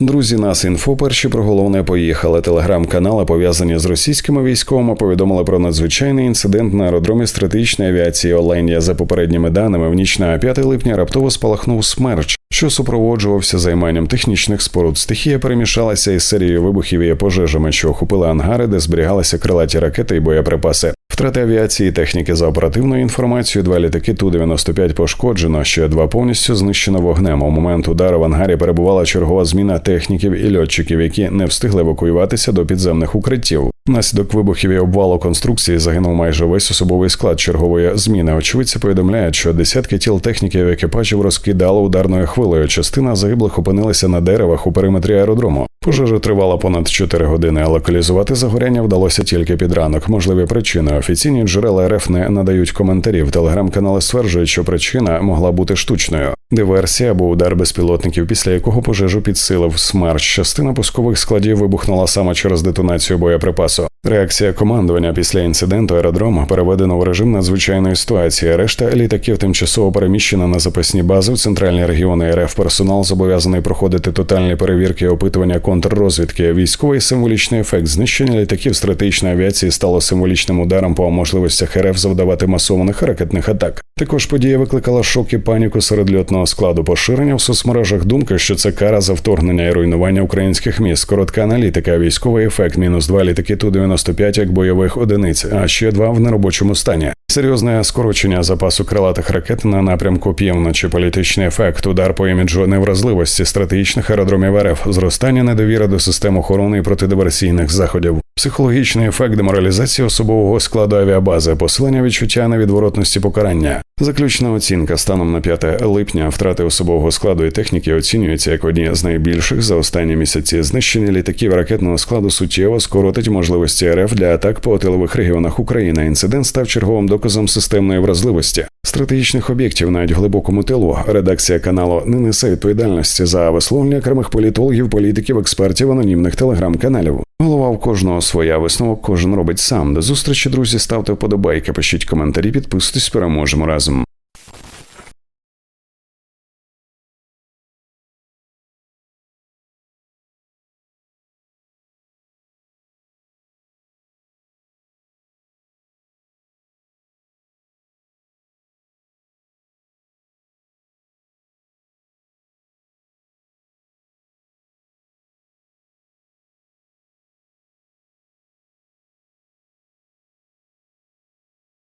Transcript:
Друзі, нас інфо перші про головне поїхали. Телеграм-канали, пов'язані з російськими військовими, повідомили про надзвичайний інцидент на аеродромі стратегічної авіації Оленя. За попередніми даними, в ніч на 5 липня раптово спалахнув смерч, що супроводжувався займанням технічних споруд. Стихія перемішалася із серією вибухів і пожежами, що охопили ангари, де зберігалися крилаті ракети і боєприпаси. Втрати авіації техніки за оперативною інформацією, два літаки Ту-95 пошкоджено, ще два повністю знищено вогнем. У момент удару в ангарі перебувала чергова зміна техніків і льотчиків, які не встигли евакуюватися до підземних укриттів. Внаслідок вибухів і обвалу конструкції загинув майже весь особовий склад чергової зміни. Очевидці повідомляють, що десятки тіл техніків екіпажів розкидало ударною хвилею. Частина загиблих опинилися на деревах у периметрі аеродрому. Пожежа тривала понад 4 години, а локалізувати загоряння вдалося тільки під ранок. Можливі причини офіційні джерела РФ не надають коментарів. Телеграм-канали стверджують, що причина могла бути штучною. Диверсія або удар безпілотників, після якого пожежу підсилив смерч. Частина пускових складів вибухнула саме через детонацію боєприпасу. Реакція командування після інциденту аеродрому переведено в режим надзвичайної ситуації. Решта літаків тимчасово переміщена на запасні бази в центральні регіони РФ. Персонал зобов'язаний проходити тотальні перевірки і опитування контррозвідки. Військовий символічний ефект знищення літаків стратегічної авіації стало символічним ударом по можливостях РФ завдавати масованих ракетних атак. Також подія викликала шок і паніку серед льотного складу поширення в соцмережах. Думка, що це кара за вторгнення і руйнування українських міст. Коротка аналітика, військовий ефект, мінус два літаки ту 95 як бойових одиниць, а ще два в неробочому стані. Серйозне скорочення запасу крилатих ракет на напрямку півночі, політичний ефект, удар по іміджу невразливості стратегічних аеродромів РФ, зростання недовіри до систем охорони і протидиверсійних заходів, психологічний ефект деморалізації особового складу авіабази, посилення відчуття невідворотності покарання. Заключна оцінка станом на 5 липня втрати особового складу і техніки оцінюється як одні з найбільших за останні місяці. Знищення літаків ракетного складу суттєво скоротить можливості РФ для атак по тилових регіонах України. Інцидент став черговим доказом системної вразливості стратегічних об'єктів навіть глибокому тилу. Редакція каналу не несе відповідальності за висловлення окремих політологів, політиків, експертів, анонімних телеграм-каналів. Голова у кожного своя висновок кожен робить сам. До зустрічі, друзі, ставте вподобайки, пишіть коментарі, підписуйтесь, переможемо разом.